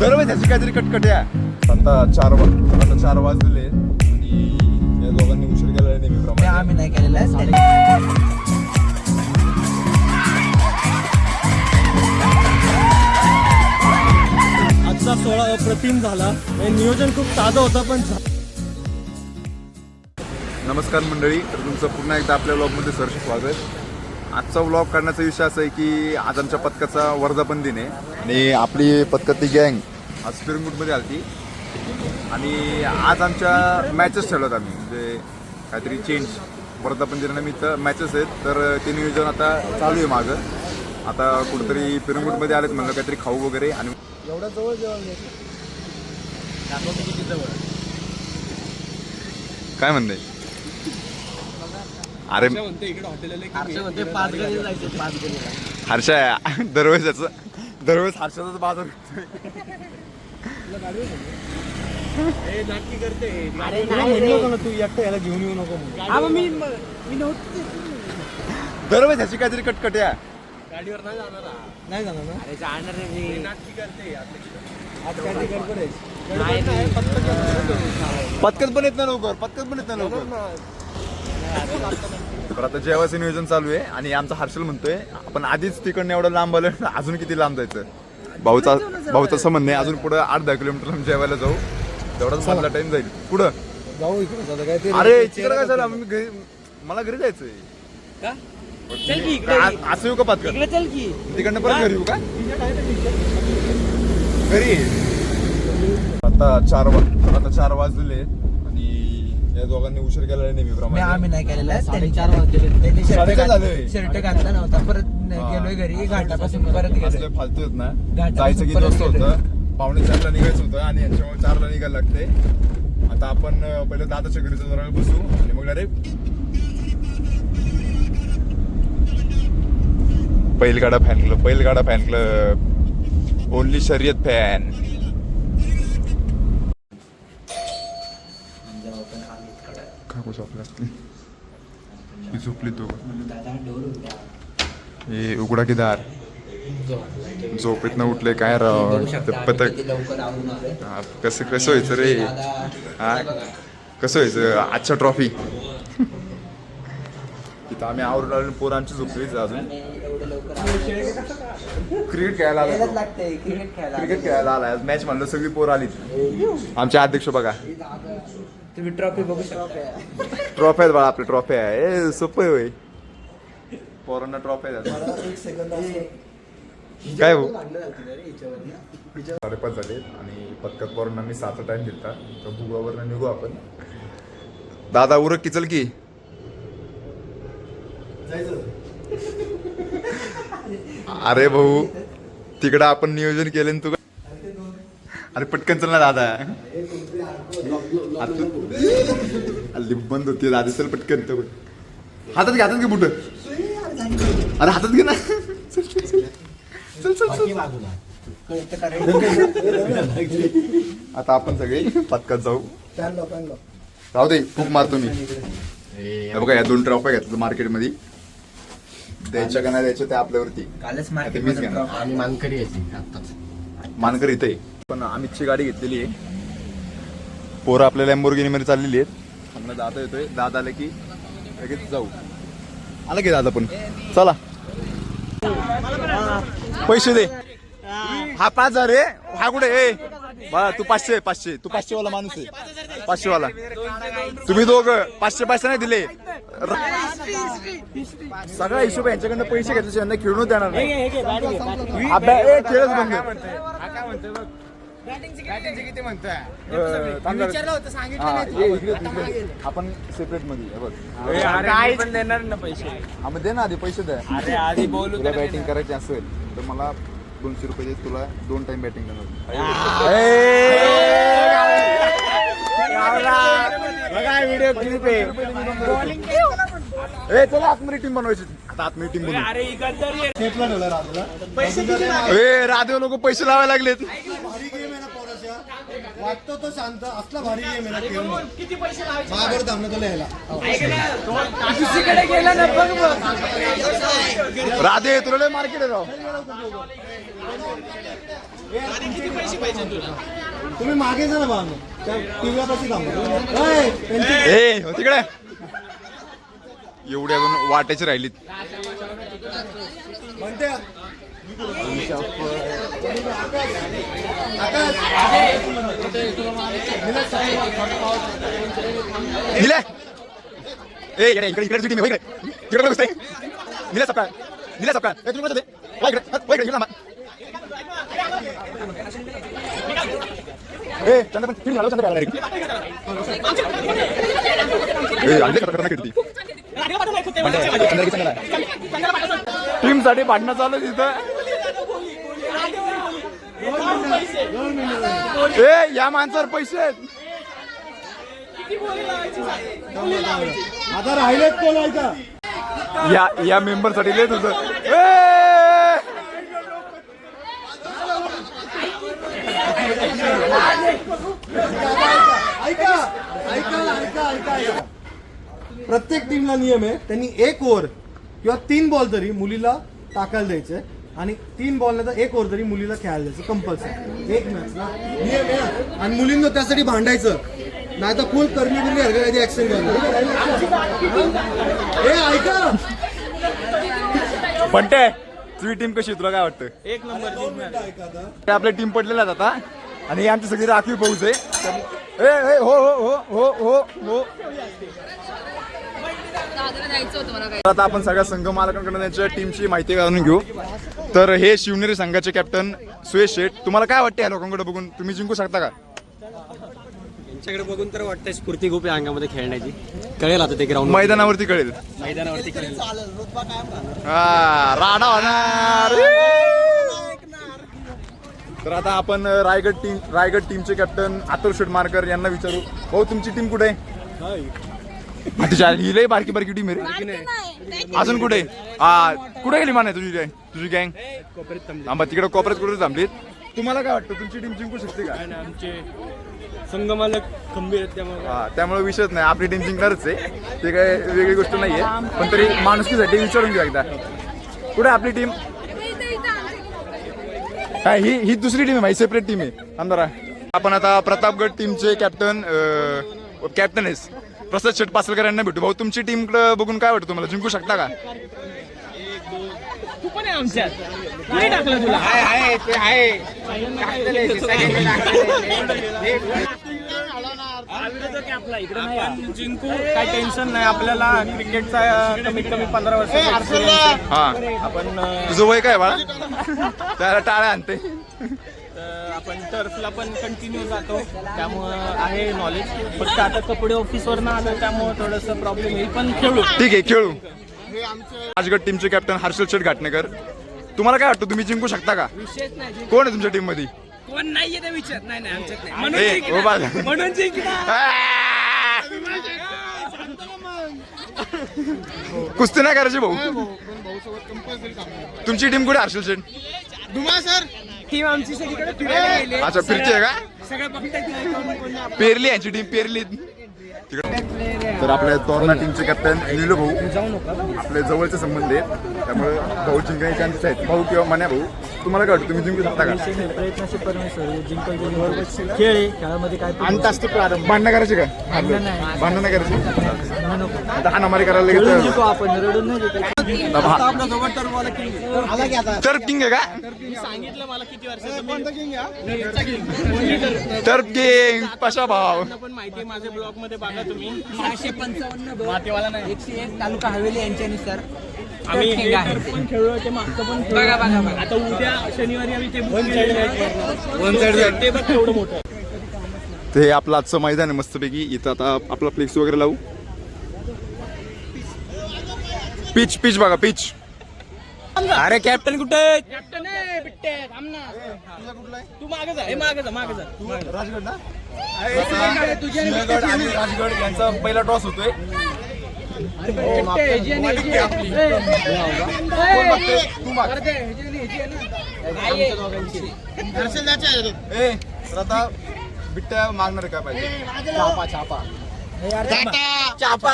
दरवेळेस ह्याची काहीतरी कटकट आहे आता चार वा- आता चार वाजले आणि या दोघांनी उशीर केला नाही, नेहमीप्रमाणे आम्ही नाही केलेलं आहे. आजचा सोहळा अप्रतिम झाला. हे नियोजन खूप साधं होतं पण झा- नमस्कार मंडळी तर तुमचं पुन्हा एकदा आपल्या व्लॉगमध्ये सरसे स्वागत. आजचा व्लॉग करण्याचा विषय असा आहे की आज आमच्या पथकाचा वर्धापन दिन आहे. आणि आपली पथकातली गँग आज स्पिरिंगूटमध्ये आलती. आणि आज आमच्या मॅचेस ठेवल्यात आम्ही. म्हणजे काहीतरी चेंज वर्धापन दिनानिमित्त मॅचेस आहेत. तर ते नियोजन आता चालू आहे मागं. आता कुठेतरी पिरंगूटमध्ये आलेत म्हणलं काहीतरी खाऊ वगैरे आणि काय म्हणणे अरे आरशे म्हणते गणीला. हर्षा दरवेळेस याचं दरवेळेस हर्षाचाच बाजार अरे ना तू एकटं याला घेऊन येऊ नको. हा, दरवेळेस ह्याची काहीतरी कटकट आहे नाही जाणार ना? अरे जाणार नाही, फक्त गडबड आहे. पत्कत पण येत नाही लवकर पत्कत पण येत नाही लवकर. तर आता जेवायचं नियोजन चालू आहे आणि आमचा हर्षल म्हणतोय आपण आधीच तिकडनं एवढं लांब आलं अजून किती लांब जायचं? भाऊचा भाऊचा संबंध नाही अजून पुढे आठ दहा किलोमीटर लांब जेवायला जाऊ. तेवढाच मधला टाइम जाईल. पुढं? जाऊ इकडे अरे तिकडे काय झालं घरी मला घरी जायचंय. का? चल की इकडे. आ- असं येऊ का पत्कत इकडे चल की. तिकडनं परत घरी येऊ का? घरी. आता चार वा- आता चार वाजले या दोघांनी उशीर केला नाही, नेहमीप्रमाणे आम्ही नाही केलेलं. त्यांनी चार वाजले त्यांनी शर्ट साडेचार घात- झाले. शर्ट घातला नव्हता. परत हा. गेलोय घरी. घाटापासून परत असले फालतू आहेत ना. घाटापासून जायचं किती परत वाजता गेलोय. होतं. पावणे चारला निघायचं होतं आणि यांच्यामुळे चारला निघायला लागते. आता आपण अं, पहिले दादाच्या घरी बसू. आणि मग डायरेक्ट बैलगाडा फॅन क्लब बैलगाडा फॅन क्लब ओनली शर्यत फॅन ती झोपली तो? हे उघडा की दार? झोपेत न उठले काय राव? पथक हा, कसं कसं व्हायचं रे? हा? कसं व्हायचं? आजच्या ट्रॉफी. तिथं आम्ही आवरून आलो पोर आमची झोपलीच अजून. क्रिकेट खेळायला आला क्रिकेट खेळायला आला आज मॅच म्हणलं सगळी पोर आलीच आमचे अध्यक्ष बघा. तुम्ही ट्रॉफी बघू शकता. ट्रॉफी आहेत बाळा आपल्या ट्रॉफी आहे. ए सोपं आहे होय. पोरांना ट्रॉफी आहेत. काय हो साडेपाच झाले आणि पत्कात पोरांना मी सातचा टाइम दिलता. तर भुगावर निघू आपण. दादा उरक की चल की. अरे भाऊ तिकडं आपण नियोजन केलं आणि तू काय- अरे पटकन चल ना दादा. अल्ली बंद होती दादा. चल पटकन तो हातात घे हातात घे बुट. अरे हातात घे ना. चल चल चल. चल चल चल. आता आपण सगळे पत्कात जाऊ. राहू दे खूप मारतो मी. बघा या दोन ट्रॉफी घेतल्या मार्केटमध्ये. द्यायच्या का नाही द्यायच्या ते आपल्यावरती. कालच मीच घेणार. मार्केट आणि मानकरी यायची मानकर इथे. पण अमितची गाडी घेतलेली आहे. पोरं आपल्या लॅम्बोर्गिनी मध्ये चाललेली आहेत. त्यांना दादा येतोय. दादा आले की लगेच जाऊ. आला की दादा पण. चला. पैसे दे. हा पाच हजार आहे. हा कुठे? ए बाळा तू पाचशे पाचशे. तू पाचशे वाला माणूस आहे. पाचशे वाला तुम्ही दोघ पाचशे पैसे नाही दिले. र- सगळा हिशोब यांच्याकडनं पैसे घेतले यांना खेळून देणार नाही. अभ्यास ए, खेळच बंद हा, इकडे. आपण सेपरेटमध्ये हे बघ. पण देणार ना पैसे. हा मग दे ना आधी पैसे द्या अरे आधी बोलू तुला बॅटिंग करायची असेल तर मला दोनशे रुपये दे तुला दोन टाइम बॅटिंग व्हिडिओ क्लिप आहे. ए चला आतमध्ये टीम बनवायची. आता आतमध्ये टीम बनवू. अरे ए राधे लोक पैसे लावायला लागलेत. वाटतो तो शांत. असला भारी गेम आहे ना थांबणं तुला यायला. राधे तुला लय मार्केट आहे राव. तुम्ही मागे जा ना बांधू त्या टीव्हीला कशी थांबा. ओय, त्यांची- ए हो तिकडे. एवढे अजून वाटायची राहिलीत. इकडे इकडे इकडे टीम इकडे इकडे बघ बसते निले सकाळ निले ए तुम्ही बसते वा इकडे वा इकडे ए पण डायरेक्ट ए किती टीमसाठी भांडणं चालू तिथं. ए या माणसावर पैसे आहेत. आता राहिलेत कोण या या मेंबरसाठी लय तुझं ए! ऐका ऐका ऐका ऐका ऐका प्रत्येक टीमला नियम आहे त्यांनी एक ओव्हर किंवा तीन बॉल तरी मुलीला टाकायला द्यायचे आणि तीन बॉल तर एक ओव्हर तरी मुलीला खेळायला द्यायचं कंपल्सरी एक मॅच नियम आहे. आणि मुलींना त्यासाठी भांडायचं. नाही तर फुल करणी बिरणी हरकत ऍक्शन हे ऐका. बंटे तुझी टीम कशी? तुला काय वाटतं? एक नंबर आपल्या टीम पडलेल्या आहेत आता. आणि ही आमची सगळी राखीव फौज आहे. हो हो हो हो हो हो दादरा जायचं होतं मला काही तर आता आपण सगळ्या संघ मालकांकडून त्यांच्या टीमची माहिती जाणून घेऊ. तर हे शिवनेरी संघाचे कॅप्टन सुयश शेठ तुम्हाला काय वाटते या लोकांकडे बघून? तुम्ही जिंकू शकता का? यांच्याकडे बघून तर वाटतंय स्फूर्ती खूप आहे अंगामध्ये खेळण्याची. कळेल आता ते ग्राउंड मैदानावरती कळेल. मैदानावरती कळेल. हा, राडा होणार. तर आता आपण रायगड टीम रायगड टीमचे कॅप्टन आतुर शेठ मारकर यांना विचारू. भाऊ तुमची टीम कुठे आहे? तिच्या ही लय बारकी बारकी टीम आहे रे. अजून कुठे? हा कुठे गेली माने तुझी gang? तुझी गँग? आंबा तिकडे कोपऱ्यात कुठे थांबलीत? तुम्हाला काय वाटतं तुमची टीम जिंकू शकते का? आमचे खंबीर आहेत त्यामुळे. हा त्यामुळे विषयच नाही. आपली टीम जिंकणारच आहे. ते काय वेगळी गोष्ट नाहीये. पण तरी माणुसकीसाठी विचारून घेऊ एकदा. कुठे आपली टीम? काय ही ही दुसरी टीम आहे माझी सेपरेट टीम आहे. आमदारा आपण आता प्रतापगड टीमचे कॅप्टन कॅप्टन आहेस. प्रसाद शेठ पासलकर यांना भेटू. भाऊ तुमची टीम बघून काय वाटतं तुम्हाला? जिंकू शकता का? तू पण आहे आमच्यात. नाही टाकलं तुला? आपण जिंकू काय टेन्शन नाही. आपल्याला क्रिकेटचा कमीत कमी पंधरा वर्ष हा. आपण अं, तुझं वय काय बाळा? त्याला टाळ्या आणते. आपण टर्फला पण कंटिन्यू जातो. त्यामुळं आहे नॉलेज फक्त आता कपडे ऑफिसवर ना आलं त्यामुळं थोडंसं प्रॉब्लेम येईल पण खेळू. ठीक आहे खेळू. राजगड टीमचे कॅप्टन हर्षल शेठ घाटणेकर. तुम्हाला काय वाटतं तुम्ही जिंकू शकता का? विशेष नाही कोण आहे तुमच्या टीममध्ये कोण नाहीये ते विचार नाही नाही आमच्यात नाही. ए, म्हणून जिंकणार. उभा. म्हणून जिंकणार. कुस्ती नाही करायची भाऊ. तुमची टीम कुठे हर्षल शेठ? टीम आमची सगळीकडे फिरायला गेली अच्छा फिरती आहे का सगळं बघताय पेरली यांची टीम पेरली तर आपल्या तोरणा टीमचे कॅप्टन निलू भाऊ. आपले जवळचे संबंध आहेत. त्यामुळे भाऊ जिंकण्याचे चान्सेस आहेत. भाऊ किंवा मन्या भाऊ. तुम्हाला काय वाटतं? तुम्ही जिंकू शकता का? प्रयत्नाशी परमेश्वर जिंकल जिंकल खेळ आहे खेळामध्ये काय अंतास्ती प्रारंभ. भांडणं करायची का? नाही. भांडणं नाही करायची? म्हणू नको. आता हा नमारी करायला खेळून लगेच जिंकू आपण रडून नाही जिंकायचं. मला किंग किंग आहे का? सांगितलं मला किती वर्ष तर किंग पशा भाव. पण माहिती आहे माझ्या ब्लॉगमध्ये बघा तुम्ही. सहाशे पंचावन्न मातेवाला नाही. एकशे एक तालुका हवेली यांच्यानुसार आम्ही हे. तर पण खेळलो ते मागचं पण बघा, खेळलो. बघा, बघा. आता उद्या शनिवारी आम्ही ते ते बघ केवढं मोठं ते आपलं आजचं मैदान आहे मस्तपैकी. इथं आता आपला फ्लेक्स वगैरे लावू. पिच पिच बघा पिच अरे कॅप्टन कुठे कॅप्टन आहे बिट्टे थांब ना तू मागे जा. हे मागे जा मागे जा. तू मागे जा. राजगड ना सिंहगड आणि राजगड यांचा पहिला टॉस होतोय. श्रद्धा बिट्ट्या मागणार काय पाहिजे छापा छापा छापा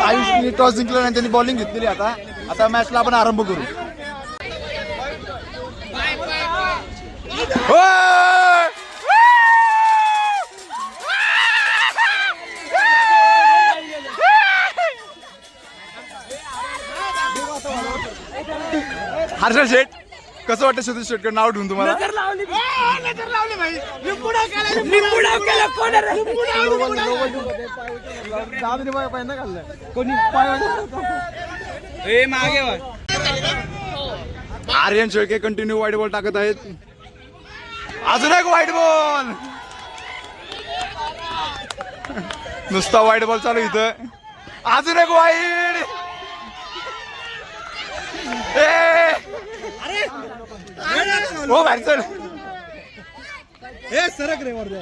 आयुषने टॉस जिंकलं नाही त्यांनी बॉलिंग घेतलेली आता आता मॅचला आपण आरंभ करू हर्षल शेठ. कसं वाटतं सतीश शेटकर नाव ठेवून तुम्हाला? आर्यन शेळके कंटिन्यू वाईट बॉल टाकत आहेत. अजून एक वाईट बॉल नुसता वाईट बॉल चालू इथं. अजून एक वाईट हो बाहेर चल. हे सरक रे वर्ध्या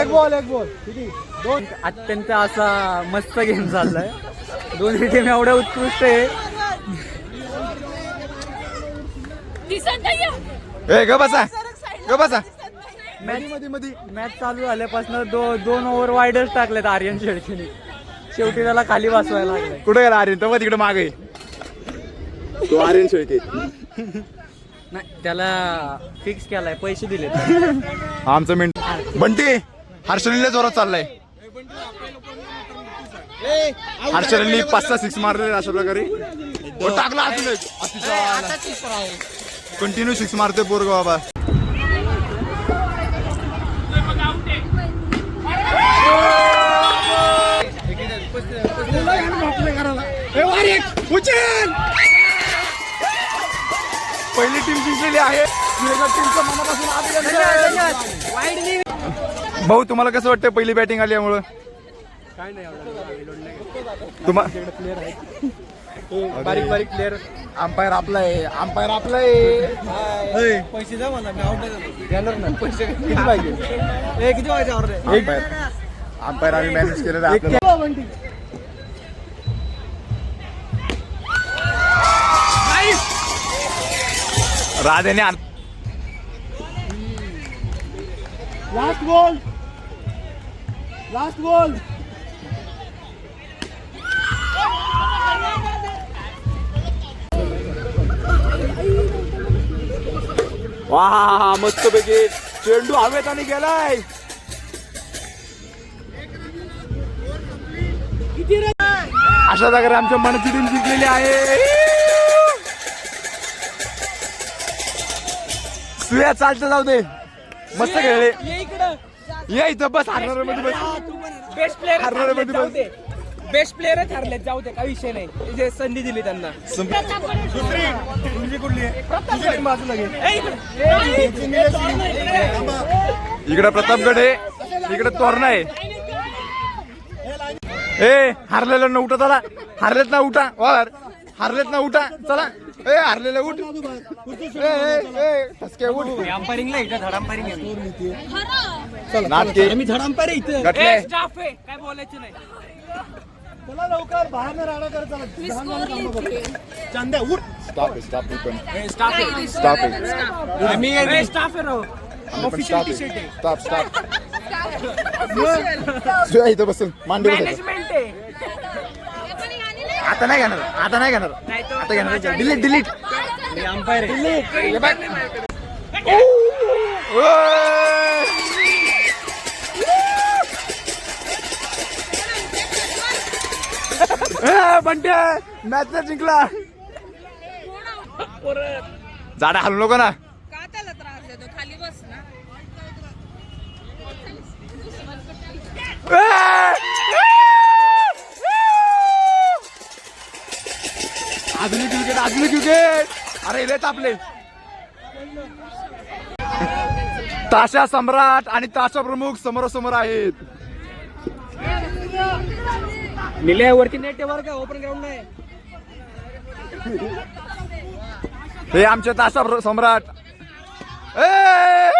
एक बॉल एक बॉल. किती? दोन. अत्यंत असा मस्त गेम चाललाय. दोन्ही टीम एवढ्या उत्कृष्ट आहे. ग बसा. ग बसा. मध्ये मध्ये मॅच चालू झाल्यापासून दो दोन ओव्हर वाईडच टाकलेत आर्यन शेळकेने. शेवटी त्याला खाली बसवायला लागलंय. कुठे गेला आर्यन? तेव्हा तिकडे मागे तो आर्यन शेळके नाही त्याला फिक्स केलाय पैसे दिले आमचं मेन बंटी हर्षलीला जोरात चाललाय. हर्षलनी पाच सहा सिक्स मारले अशा प्रकारे. तो टाकला कंटिन्यू सिक्स मारते पोरग बाबा. पहिली टीम जिंकलेली आहे. सुरेखा टीमचं मनापासून अभिनंदन. भाऊ तुम्हाला कसं वाटतं पहिली बॅटिंग आल्यामुळं? तुम्हा बारीक बारीक प्लेअर अंपायर आपला आहे अंपायर आपला आहे पैसे द्या मला मी आउट देणार ना पैसे किती पाहिजे? किती पाहिजे अंपायर अंपायर आम्ही मॅनेज केलेलं राधेने लास्ट बॉल लास्ट बॉल वा मस्त पैकी. चेंडू हवेत आणि गेलाय. अशा प्रकारे आमच्या मनची टीम जिंकलेली आहे. सुया चालतं जाऊ दे. मस्त खेळले. या इथं बस हारणार मध्ये बस बेस्ट प्लेअर हारणारे मध्ये जाऊ बस. दे. बेस्ट प्लेअरच हरले जाऊ दे काही विषय नाही. जे संधी दिली त्यांना. तुमची कुठली? आहे बाजूला घे. इकडे. प्रतापगड आहे. इकडे तोरणा आहे. ए हारलेलं ना उठा चला. हारलेत ना उठा. वर हारलेत ना उठा. चला. ए हारलेलं उठ. ए, ए, ए, ठसके उठ. अंपायरिंगला इथं धड अंपायरिंग नाटके. इथं. गटले स्टाफ आहे काय बोलायचं नाही. चला लवकर बाहेर राडा कर चला. मी लहान स्कोर लहान कामं लिहिते. कर. चांद्या उठ. स्टॉप स्टॉप पण. स्टाफ स्टॉप आहे. आम्ही स्टाफ आहे राव. आम्ही पण Official स्टॉप आहे. स्टॉप इथं बसून मांडी बसायचं मॅनेजमेंट आहे. आता नाही घेणार आता नाही घेणार. आता घेणार डिलीट डिलीट अंपायर आहे बंटे मॅच जिंकला. जाडा हलू नको ना का त्याला त्रास देतो खाली बस ना आधुनिक क्रिकेट आधुनिक इले तापले ताशा सम्राट आणि ताशा प्रमुख समोरासमोर आहेत. निलयावरती नेट वर का ओपन ग्राउंड नाही हे आमचे ताशा सम्राट. ए!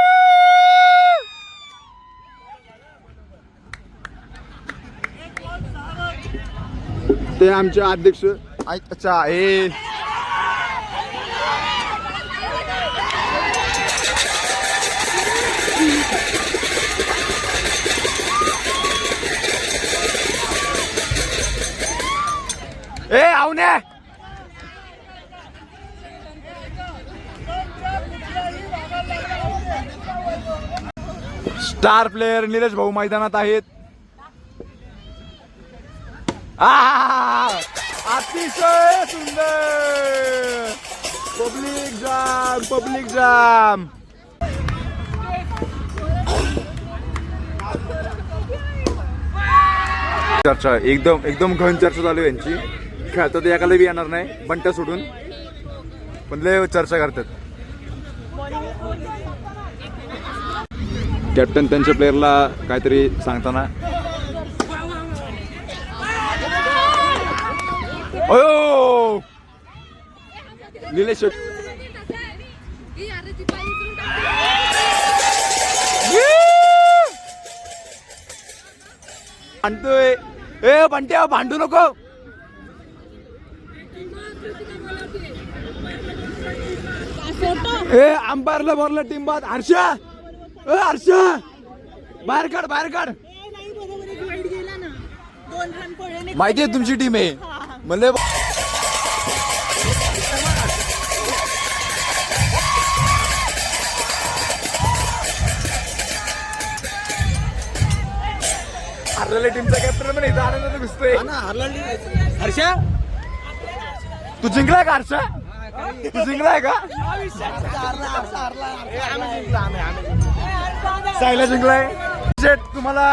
ते आमचे अध्यक्ष अच्छा हे ए स्टार प्लेअर नीरज भाऊ मैदानात आहेत. अतिशय सुंदर. पब्लिक जाम पब्लिक जाम चर्चा एकदम एकदम घन चर्चा चालू यांची. खेळतात तर एकाला बी येणार नाही बंट्या सोडून. पण लय चर्चा करतात. कॅप्टन त्यांच्या प्लेअरला काहीतरी सांगताना. अयो! निलेश आणतोय. ए बंट्या भांडू नको. ए अंपायरला बोलला टीम बाद हर्षा! ए हर्षा! बाहेर काढ बाहेर काढ. माहिती आहे तुमची टीम आहे. म्हणले हरलेल्या टीमचा कॅप्टन पण इथं आनंदात दिसतोय. हर्षा तू जिंकलाय का हर्षा? तू जिंकलाय का? सायला जिंकलाय. शेट तुम्हाला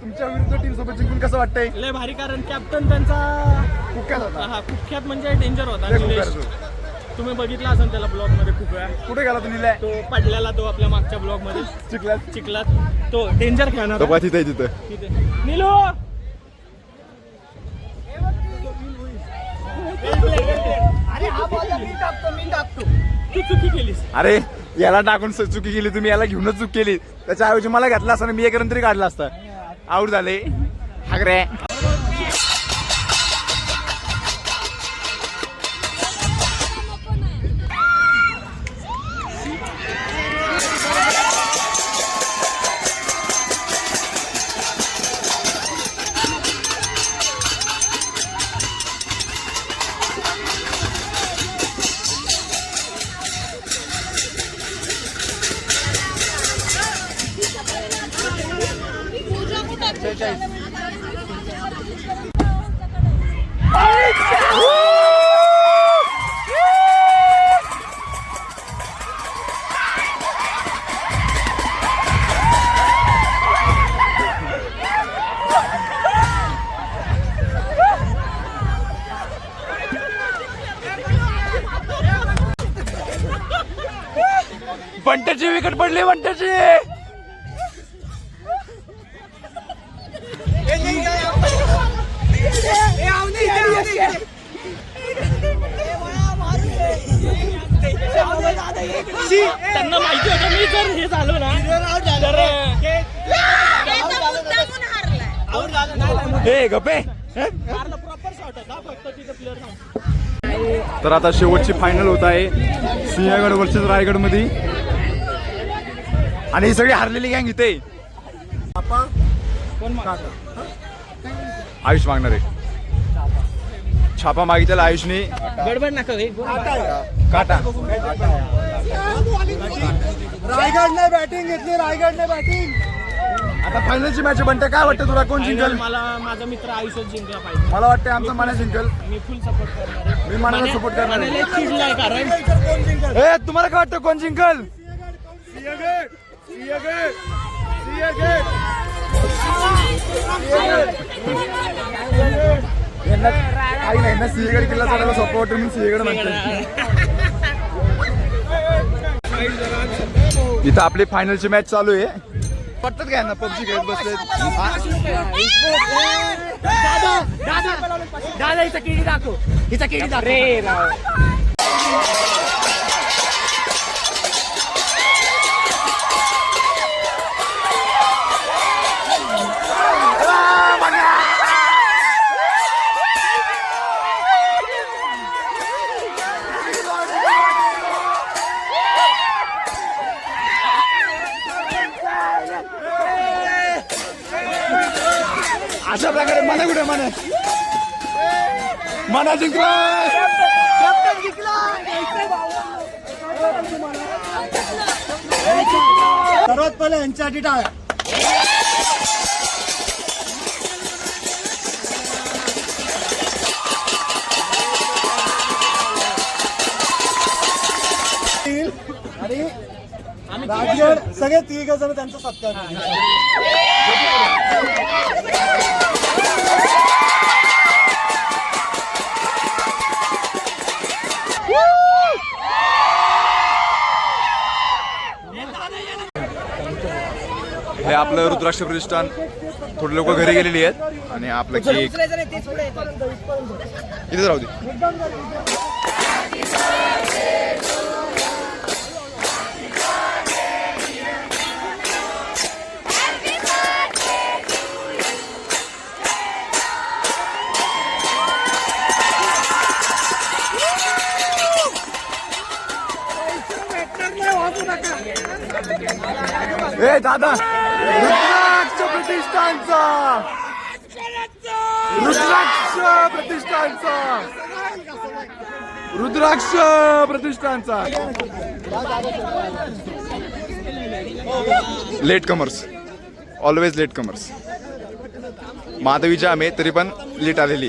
तुमच्या विरुद्ध टीम सोबत जिंकून कसं वाटतंय? लय भारी कारण कॅप्टन त्यांचा कुठ्यात होता. हा कुख्यात म्हणजे डेंजर होता लय निलेश. कुख्यात तुम्ही बघितला असेल त्याला ब्लॉगमध्ये खूप वेळा. कुठे गेला तू निलाय? तो पडलेला तो आपल्या मागच्या ब्लॉगमध्ये. चिखलात चिखलात तो डेंजर खेळणार तो तिथे तिथं. तिथे. निलो! अरे तू चुकी केलीस. याला टाकून स- चुकी केली तुम्ही याला घेऊनच चूक केली. त्याच्या ऐवजी मला घेतला असता मी एक रन तरी काढला असता आऊट झाले. हागरे बंट्याची विकेट पडली बंट्याची त्यांना माहिती होतं मी जर हे झालो ना तर हे? गपे तर आता शेवटची फायनल होत आहे. सिंहगड वर्सेस रायगडमध्ये आणि ही सगळी हारलेली गँग इथे. आयुष मागणार आहे. छापा मागितलेला आयुषने. गडबड नका. काटा रायगडने बॅटिंग घेतली रायगडने बॅटिंग आता फायनलची मॅच बनते काय वाटतं तुला? कोण जिंकल? मला माझा मित्र आयुष्यात जिंकला पाहिजे. मला वाटतं आमचा माना जिंकल. मी फुल सपोर्ट करणार आहे. मी मानाला माने- support करणार आहे. मानेला चिडलाय कारण ए तुम्हाला काय वाटतं कोण जिंकल? काही नाही ना सिंहगड किल्ला चढायला सोपं वाटतं म्हणून सिंहगड म्हणतात इथं आपली फायनलची मॅच चालू आहे. पटत काय ना पबजी खेळत बसले दादा हिचा केळी दाखव. हिचा केळी दाखव. मना जिंकला सर्वात पहिले यांच्यासाठी टाळ्या आणि राजगड सगळे तिघ जण त्यांचा सत्कार. आपलं रुद्राक्ष प्रतिष्ठान थोडे लोक घरी गेलेली आहेत आणि आपलं केक. इथेच राहू दे. ए दादा. रुद्राक्ष प्रतिष्ठानचा. रुद्राक्ष प्रतिष्ठानचा. रुद्राक्ष प्रतिष्ठानचा. Late comers always late comers माधवीच्या आम्ही तरी पण लेट आलेली.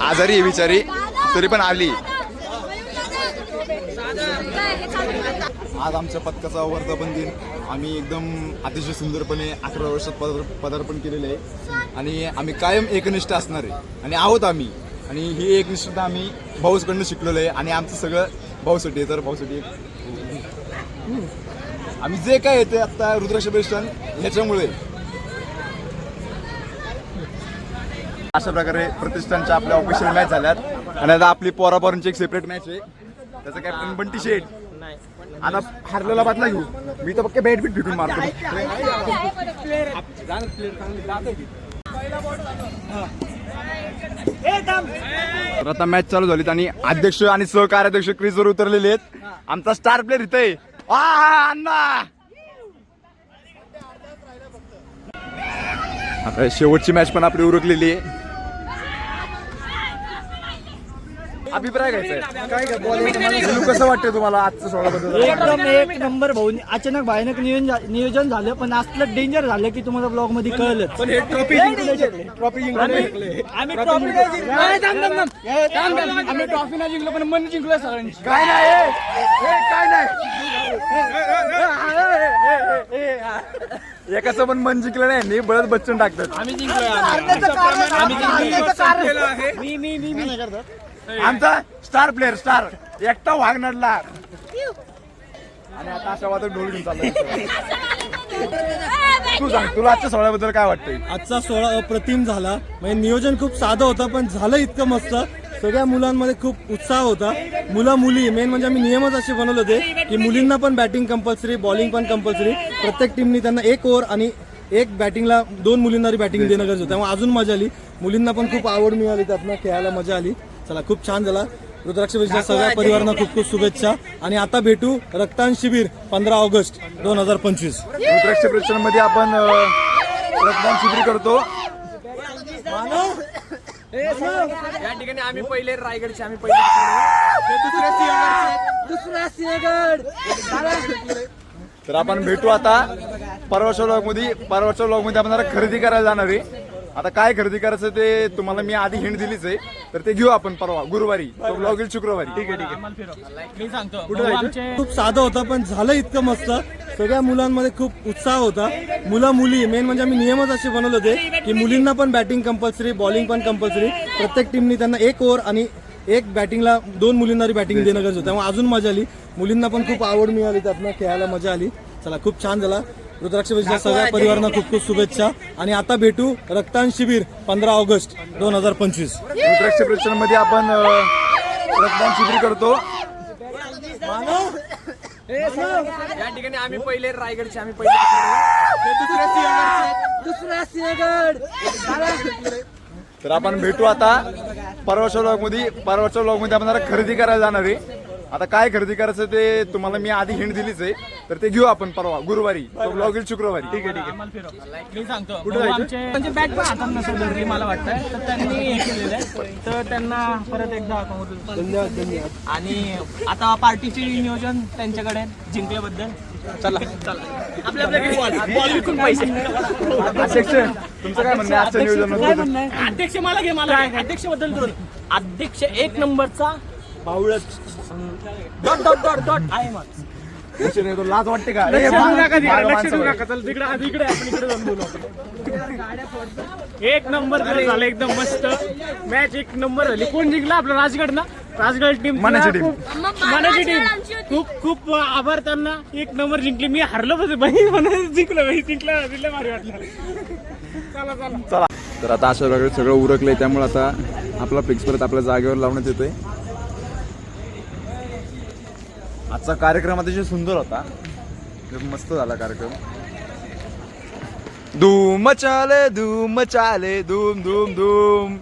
आजारी आहे बिचारी. तरी पण आली. आज आमच्या पथकाचा वर्धापन दिन. आम्ही एकदम अतिशय सुंदरपणे अकरा वर्षात पदार- पदार्पण केलेले आहे. आणि आम्ही कायम एकनिष्ठ असणार आहे. आणि आहोत आम्ही. आणि ही एकनिष्ठता आम्ही भाऊसकडनं शिकलेलो आहे. आणि आमचं सगळं भाऊसाठी आहे. तर भाऊसाठी आम्ही जे काय आहे ते आता रुद्राक्ष प्रतिष्ठान ह्याच्यामुळे. अशा प्रकारे प्रतिष्ठानच्या आपल्या ऑफिशियल मॅच झाल्यात. आणि आता आपली पोरापोरांची एक सेपरेट मॅच आहे. त्याचं कॅप्टन बंटी शेठ. आता हरलेला बातला घेऊ. मी तर पक्के बॅट बीट फेकून मारतो. तर आता मॅच चालू झालीत आणि अध्यक्ष आणि सहकार्याध्यक्ष क्रीजवर उतरलेले आहेत. आमचा स्टार प्लेअर इथे आ, अण्णा! आता शेवटची मॅच पण आपली उरकलेली आहे. अभिप्राय घ्यायचा काय घ्या कसं वाटतंय तुम्हाला आजचं सोळा बद्दल एकदम एक नंबर भाऊ. अचानक भयानक नियोजन झालं पण असलं डेंजर झालं की तुम्हाला ब्लॉगमध्ये कळलं. पण हे ट्रॉफी ट्रॉफी आम्ही ट्रॉफी आम्ही ट्रॉफी नाही जिंकलो. पण मन जिंकलो सगळ्यांनी काय नाही काय नाही. एकाचं पण मन जिंकलं नाही नाही बळत बच्चन टाकतात आम्ही जिंकलो. मी मी मी मी. आमचा स्टार प्लेअर स्टार. एकटा वागणारला. आणि आता अशा वादळ ढोल घेऊन चाललाय. तू सांग तुला आजच्या सोहळ्याबद्दल काय वाटतंय? आजचा सोहळा अप्रतिम झाला. म्हणजे नियोजन खूप साधं होतं पण झालं इतकं मस्त. सगळ्या मुलांमध्ये खूप उत्साह होता. मुलं मुली मेन म्हणजे आम्ही नियमच असे बनवले होते की मुलींना पण बॅटिंग कंपल्सरी बॉलिंग पण कंपल्सरी प्रत्येक टीमनी त्यांना एक ओव्हर आणि एक बॅटिंगला दोन मुलींना बॅटिंग देणं गरजेचं होतं. त्यामुळे अजून मजा आली. मुलींना पण खूप आवड मिळाली त्यातनं खेळायला मजा आली. चला खूप छान झाला. रुद्राक्ष विजया सगळ्या परिवारांना खूप खूप शुभेच्छा. आणि आता भेटू रक्तदान शिबिर पंधरा ऑगस्ट दोन हजार पंचवीस. रुद्राक्ष प्रतिष्ठानमध्ये आपण रक्तदान शिबिर करतो. या ठिकाणी आम्ही पहिले रायगडचे आम्ही पहिले दुसरा सिंहगड. तर आपण भेटू आता. परवाच्या ब्लॉगमध्ये परवाच्या ब्लॉगमध्ये आपण जरा खरेदी करायला जाणार आहे. आता काय खरेदी करायचं ते तुम्हाला मी आधी हिंट दिलीच आहे. तर ते घेऊ आपण परवा गुरुवारी. तो ब्लॉग येईल शुक्रवारी. ठीक आहे ठीक आहे. मी सांगतो. कुठे भाऊ जायचं? आमचे खूप साधं होतं पण झालं इतकं मस्त. सगळ्या मुलांमध्ये खूप उत्साह होता. मुलं मुली. मेन म्हणजे आम्ही नियमच असे बनवले होते की मुलींना पण बॅटिंग कंपल्सरी बॉलिंग पण कंपल्सरी प्रत्येक टीमनी त्यांना एक ओव्हर आणि एक बॅटिंगला दोन मुलींना बॅटिंग देणं गरजेचं होतं. त्यामुळे अजून मजा आली. मुलींना पण खूप आवड मिळाली त्यातनं खेळायला मजा आली. चला खूप छान झाला. रुद्राक्ष विजया सगळ्या परिवारांना खूप खूप शुभेच्छा. आणि आता भेटू रक्तदान शिबिर पंधरा ऑगस्ट दोन हजार पंचवीस. रुद्राक्ष प्रतिष्ठानमध्ये आपण रक्तदान शिबिर करतो. या ठिकाणी आम्ही पहिले रायगडचे आम्ही पहिले दुसरा सिंहगड. तर आपण भेटू आता परवाच्या ब्लॉगमध्ये. परवाच्या ब्लॉगमध्ये आपण जरा खरेदी करायला जाणार आहे. आता काय खरेदी करायचं ते तुम्हाला मी आधी हिंड दिलीच आहे. तर ते घेऊ आपण परवा गुरुवारी. तो ब्लॉग येईल शुक्रवारी. ठीक आहे ठीक फिरव. मी सांगतो. भाऊ आमचे म्हणजे बॅग पण हातात नसेल धरली मला वाटतं. तर त्यांनी हे केलेलं आहे. तर त्यांना परत एकदा धन्यवाद धन्यवाद. आणि आता पार्टीचे नियोजन त्यांच्याकडे आहे, जिंकल्याबद्दल. चला चला. आपल्या आपल्या बॉल बॉल विकून पैसे. आहे अध्यक्ष तुमचं काय म्हणणं आहे? आजच्या नियोजनाबद्दल अध्यक्ष मला घे मला. अध्यक्षबद्दल अध्यक्ष एक नंबरचा बावळत. Dot dot dot dot. नाही, तो लाज वाटते का? लक्ष देऊ नका तिकडे, मागं लक्ष माणसं देऊ बघा. नका. चल तिकडे आधी इकडे आपण इकडे जाऊन बोलू आपण. एक नंबर झालं एकदम मस्त. मॅच एक नंबर झाली. कोण जिंकला आपलं राजगड ना राजगड टीम मनाची team. मनाची टीम खूप खूप आभार त्यांना एक नंबर जिंकली. मी हरलो पण बाई मला जिंकलं. बाई जिंकलं जिंकलं भारी वाटलं. चला चला. चला. तर आता अशा प्रकारे सगळं उरकलंय त्यामुळे आता आपला फिक्स परत आपल्या जागेवर लावण्यात येतोय. आजचा कार्यक्रम अतिशय सुंदर होता. एकदम मस्त झाला कार्यक्रम. धूम चाले धूम चाले धूम धूम धूम.